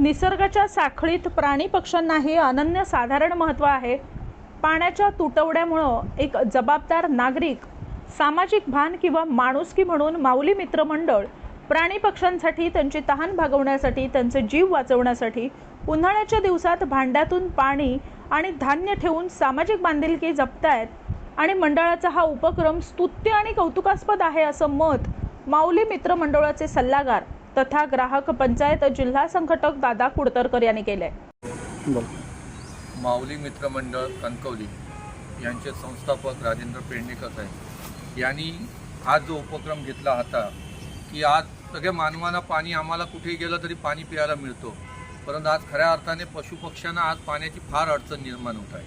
निसर्गाच्या साखळीत प्राणी पक्ष्यांनाही अनन्यसाधारण महत्त्व आहे. पाण्याच्या तुटवड्यामुळं एक जबाबदार नागरिक सामाजिक भान किंवा माणुसकी म्हणून माऊली मित्र मंडळ प्राणी पक्ष्यांसाठी त्यांची तहान भागवण्यासाठी त्यांचे जीव वाचवण्यासाठी उन्हाळ्याच्या दिवसात भांड्यातून पाणी आणि धान्य ठेवून सामाजिक बांधिलकी जपतायत आणि मंडळाचा हा उपक्रम स्तुत्य आणि कौतुकास्पद आहे असं मत माऊली मित्र मंडळाचे सल्लागार तथा ग्राहक पंचायत जिल्हा संघटक दादा कुडतरकर यांनी केलंय बोल. माऊली मित्रमंडळ कणकवली यांचे संस्थापक राजेंद्र पेडणेकर साहेब. यांनी आज जो उपक्रम घेतला होता की आज सगळ्या मानवांना पाणी आम्हाला कुठेही गेलं तरी पाणी प्यायला मिळतो. परंतु आज खऱ्या अर्थाने पशुपक्ष्यांना आज पाण्याची फार अडचण निर्माण होत आहे.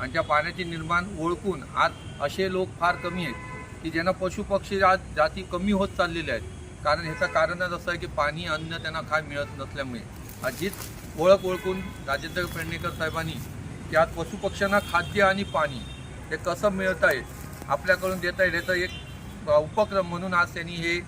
आणि त्या पाण्याची निर्माण ओळखून आज असे लोक फार कमी आहेत की ज्यांना पशुपक्षी आज जाती कमी होत चाललेल्या आहेत कारण ह्याचं कारणच असं आहे की पाणी अन्न त्यांना काय मिळत नसल्यामुळे. अजित ओळख ओळखून राजेंद्र पेडणेकर साहेबांनी त्यात पशुपक्ष्यांना खाद्य आणि पाणी हे कसं मिळत आहे आपल्याकडून देता येईल याचा एक उपक्रम म्हणून आज त्यांनी हे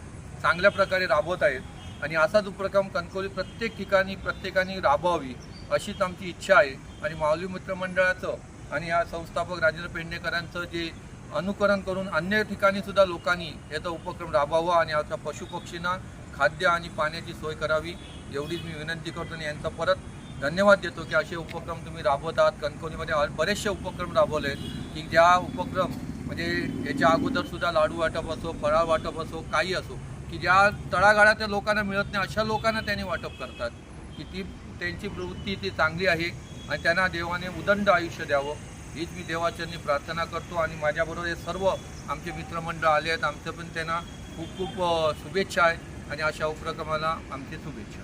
चांगल्या प्रकारे राबवत आहेत. आणि असाच उपक्रम कणकवली प्रत्येक ठिकाणी प्रत्येकाने राबवावी अशीच आमची इच्छा आहे. आणि माऊली मित्रमंडळाचं आणि या संस्थापक राजेंद्र पेडणेकरांचं जे अनुकरण करून अन्य ठिकाणी सुद्धा लोकांनी याचा उपक्रम राबवावा आणि आता पशुपक्षींना खाद्य आणि पाण्याची सोय करावी एवढीच मी विनंती करतो आणि यांचा परत धन्यवाद देतो की असे उपक्रम तुम्ही राबवत आहात कणकवलीमध्ये बरेचसे उपक्रम राबवले की ज्या उपक्रम म्हणजे याच्या अगोदरसुद्धा लाडू वाटप असो फराळ वाटप असो काही असो की ज्या तळागाळातल्या लोकांना मिळत नाही अशा लोकांना त्यांनी वाटप करतात. की ती त्यांची प्रवृत्ती ती चांगली आहे आणि त्यांना देवाने उदंड आयुष्य द्यावं. हीच मी देवाचरणी प्रार्थना करतो आणि माझ्याबरोबर हे सर्व आमचे मित्रमंडळ आले आहेत. आमचं पण त्यांना खूप खूप शुभेच्छा आहे आणि अशा उपक्रमाला आमची शुभेच्छा.